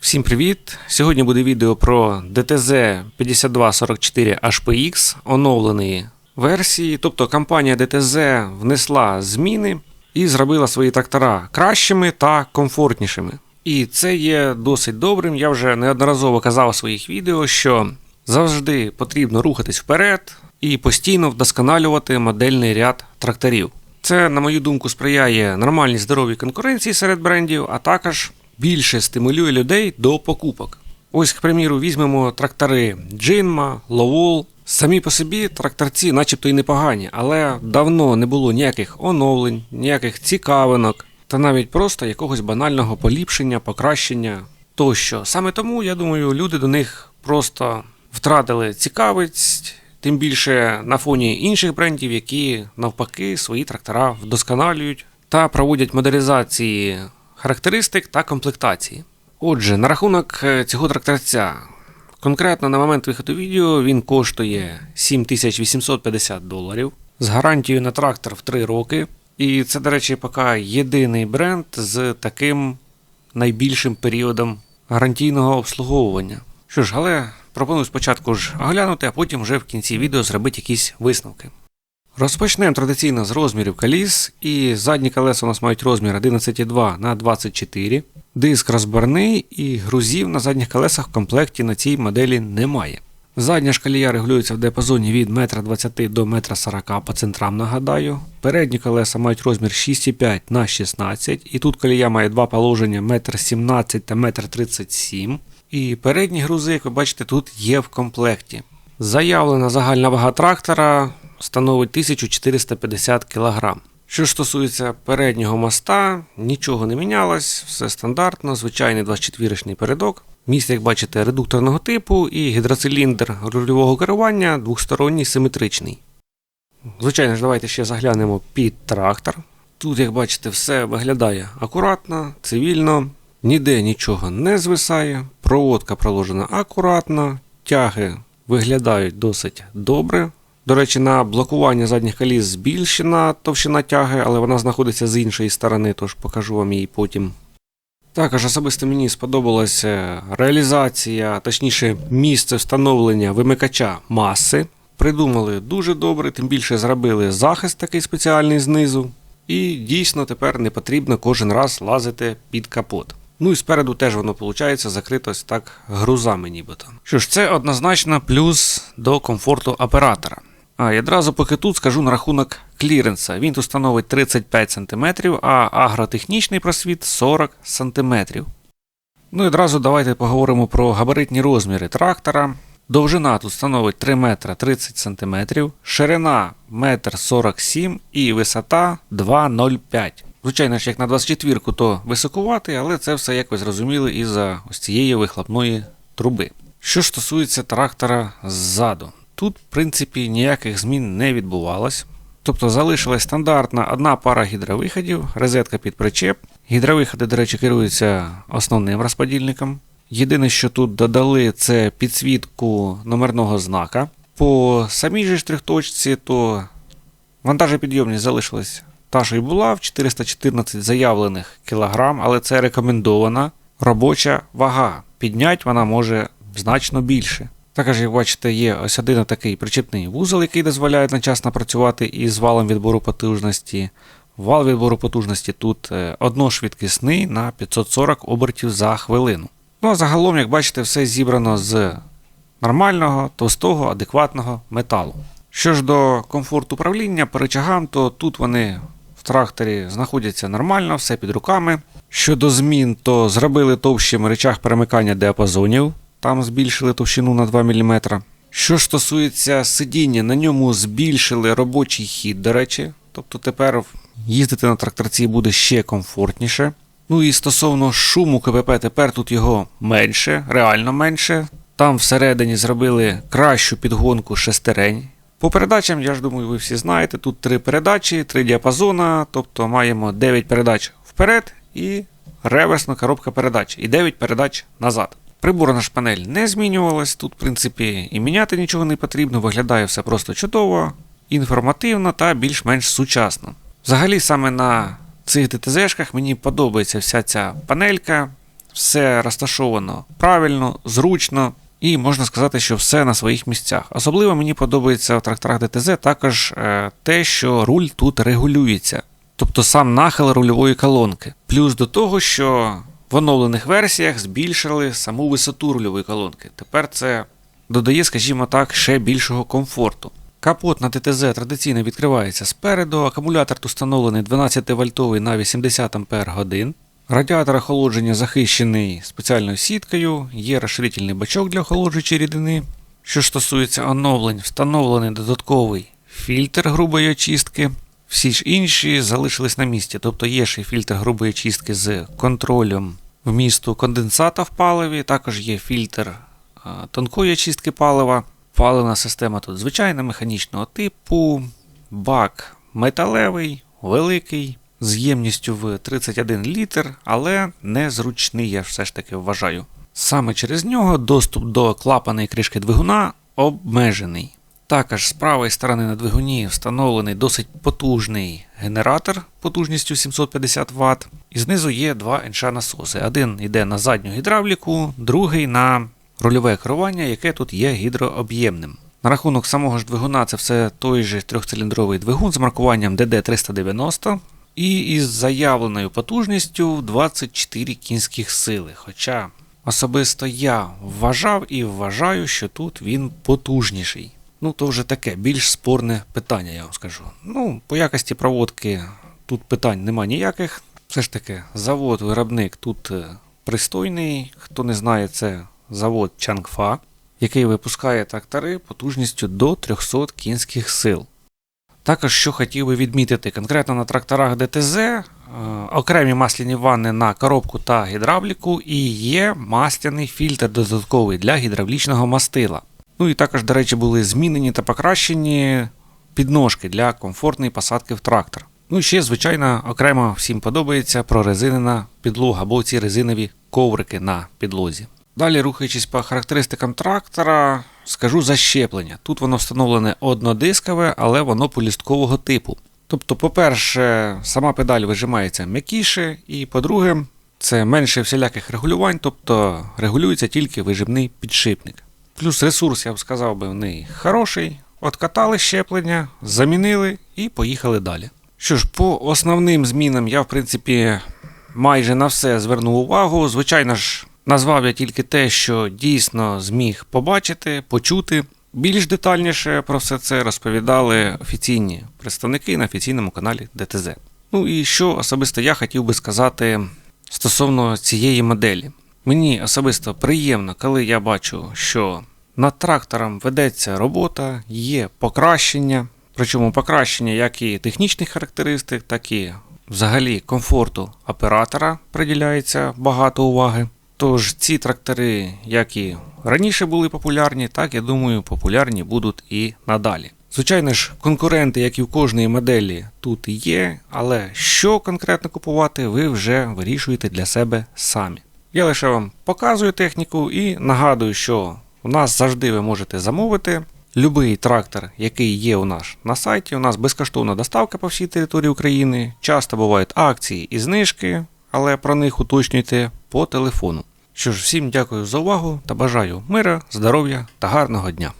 Всім привіт! Сьогодні буде відео про DTZ 5244 HPX оновленої версії. Тобто компанія DTZ внесла зміни і зробила свої трактора кращими та комфортнішими. І це є досить добрим. Я вже неодноразово казав у своїх відео, що завжди потрібно рухатись вперед і постійно вдосконалювати модельний ряд тракторів. Це, на мою думку, сприяє нормальній здоровій конкуренції серед брендів, а також більше стимулює людей до покупок. Ось, к приміру, візьмемо трактори Джинма, Ловол. Самі по собі тракторці, начебто і непогані, але давно не було ніяких оновлень, ніяких цікавинок, та навіть просто якогось банального поліпшення, покращення тощо. Саме тому, я думаю, люди до них просто втратили цікавість, тим більше на фоні інших брендів, які навпаки свої трактора вдосконалюють та проводять модернізації характеристик та комплектації. Отже, на рахунок е, цього тракторця. Конкретно на момент виходу відео він коштує 7850 доларів з гарантією на трактор в 3 роки. І це, до речі, поки єдиний бренд з таким найбільшим періодом гарантійного обслуговування. Що ж, але пропоную спочатку ж оглянути, а потім вже в кінці відео зробити якісь висновки. Розпочнемо традиційно з розмірів коліс, і задні колеса у нас мають розмір 11,2 на 24. Диск розборний і грузів на задніх колесах в комплекті на цій моделі немає. Задня ж колія регулюється в діапазоні від 1,20 м до 1,40 м по центрам, нагадаю. Передні колеса мають розмір 6,5 на 16 і тут колія має два положення 1,17 м та 1,37 м. І передні грузи, як ви бачите, тут є в комплекті. Заявлена загальна вага трактора становить 1450 кг. Що ж стосується переднього моста, нічого не мінялось, все стандартно, звичайний 24-річний передок. Міст, як бачите, редукторного типу і гідроциліндр рульового керування двохсторонній симетричний. Звичайно ж, давайте ще заглянемо під трактор. Тут, як бачите, все виглядає акуратно, цивільно, ніде нічого не звисає, проводка проложена акуратно, тяги виглядають досить добре. До речі, на блокування задніх коліс збільшена товщина тяги, але вона знаходиться з іншої сторони, тож покажу вам її потім. Також особисто мені сподобалася реалізація, точніше, місце встановлення вимикача маси. Придумали дуже добре, тим більше зробили захист такий спеціальний знизу. І дійсно тепер не потрібно кожен раз лазити під капот. Ну і спереду теж воно виходить закрито так грузами нібито. Що ж, це однозначно плюс до комфорту оператора. А і одразу поки тут скажу на рахунок кліренса. Він тут становить 35 см, а агротехнічний просвіт 40 см. Ну і одразу давайте поговоримо про габаритні розміри трактора. Довжина тут становить 3 метра 30 см, ширина 1,47 м і висота 2,05 Звичайно ж, як на 24 ку то високувати, але це все, як ви зрозуміли, із-за ось цієї вихлопної труби. Що стосується трактора ззаду, тут, в принципі, ніяких змін не відбувалось. Тобто залишилась стандартна одна пара гідровиходів, розетка під причеп. Гідровиходи, до речі, керуються основним розподільником. Єдине, що тут додали, це підсвітку номерного знака. По самій же штрихточці, то вантажопідйомність залишилась та, що й була в 414 заявлених кілограм, але це рекомендована робоча вага. Піднять вона може значно більше. Також, як бачите, є ось один такий причепний вузол, який дозволяє одночасно працювати із валом відбору потужності. Вал відбору потужності тут одношвидкісний на 540 обертів за хвилину. Ну а загалом, як бачите, все зібрано з нормального, товстого, адекватного металу. Що ж до комфорту управління по речагам, то тут вони в тракторі знаходяться нормально, все під руками. Щодо змін, то зробили товщим речах перемикання діапазонів, там збільшили товщину на 2 мм. Що стосується сидіння, на ньому збільшили робочий хід, до речі. Тобто тепер їздити на тракторці буде ще комфортніше. Ну і стосовно шуму КПП, тепер тут його менше, реально менше. Там всередині зробили кращу підгонку шестерень. По передачам, я ж думаю, ви всі знаєте, тут три передачі, три діапазона, тобто маємо 9 передач вперед і реверсна коробка передач, і 9 передач назад. Приборна ж панель не змінювалась, тут, в принципі, і міняти нічого не потрібно, виглядає все просто чудово, інформативно та більш-менш сучасно. Взагалі, саме на цих ДТЗ-шках мені подобається вся ця панелька. все розташовано правильно, зручно. І можна сказати, що все на своїх місцях. Особливо мені подобається в тракторах ДТЗ також е, те, що руль тут регулюється, тобто сам нахил рульової колонки. Плюс до того, що в оновлених версіях збільшили саму висоту рульової колонки. Тепер це додає, скажімо так, ще більшого комфорту. Капот на ТТЗ традиційно відкривається спереду, акумулятор тут встановлений 12 вольтовий на 80 Ампер годин. Радіатор охолодження захищений спеціальною сіткою, є розширительний бачок для охолоджуючої рідини. Що ж стосується оновлень, встановлений додатковий фільтр грубої очистки. Всі ж інші залишились на місці, тобто є ще фільтр грубої очистки з контролем вмісту конденсата в паливі, також є фільтр тонкої очистки палива. Паливна система тут звичайна механічного типу, бак металевий, великий, з ємністю в 31 літр, але незручний, я все ж таки вважаю. Саме через нього доступ до клапана кришки двигуна обмежений. Також з правої сторони на двигуні встановлений досить потужний генератор потужністю 750 Вт. І знизу є два НШ насоси. Один йде на задню гідравліку, другий на рульове керування, яке тут є гідрооб'ємним. На рахунок самого ж двигуна це все той же трьохциліндровий двигун з маркуванням DD390 і із заявленою потужністю 24 кінських сили. Хоча особисто я вважав і вважаю, що тут він потужніший. Ну, то вже таке більш спорне питання, я вам скажу. Ну, по якості проводки тут питань нема ніяких. Все ж таки, завод-виробник тут е, пристойний. Хто не знає, це завод Чангфа, який випускає трактори потужністю до 300 кінських сил. Також що хотів би відмітити, конкретно на тракторах ДТЗ е, окремі масляні ванни на коробку та гідравліку і є масляний фільтр додатковий для гідравлічного мастила. Ну і також, до речі, були змінені та покращені підножки для комфортної посадки в трактор. Ну і ще, звичайно, окремо всім подобається прорезинена підлога або ці резинові коврики на підлозі. Далі, рухаючись по характеристикам трактора, скажу защеплення. Тут воно встановлене однодискове, але воно полісткового типу. Тобто, по-перше, сама педаль вижимається м'якіше, і по-друге, це менше всіляких регулювань, тобто регулюється тільки вижимний підшипник. Плюс ресурс, я б сказав би, в неї хороший. Откатали щеплення, замінили і поїхали далі. Що ж, по основним змінам я, в принципі, майже на все звернув увагу. Звичайно ж, назвав я тільки те, що дійсно зміг побачити, почути. Більш детальніше про все це розповідали офіційні представники на офіційному каналі ДТЗ. Ну і що особисто я хотів би сказати стосовно цієї моделі. Мені особисто приємно, коли я бачу, що над трактором ведеться робота, є покращення, причому покращення як і технічних характеристик, так і взагалі комфорту оператора приділяється багато уваги. Тож ці трактори, як і раніше були популярні, так я думаю, популярні будуть і надалі. Звичайно ж, конкуренти, як і в кожної моделі, тут є, але що конкретно купувати, ви вже вирішуєте для себе самі. Я лише вам показую техніку і нагадую, що у нас завжди ви можете замовити будь-який трактор, який є у нас на сайті. У нас безкоштовна доставка по всій території України. Часто бувають акції і знижки, але про них уточнюйте по телефону. Що ж, всім дякую за увагу та бажаю мира, здоров'я та гарного дня.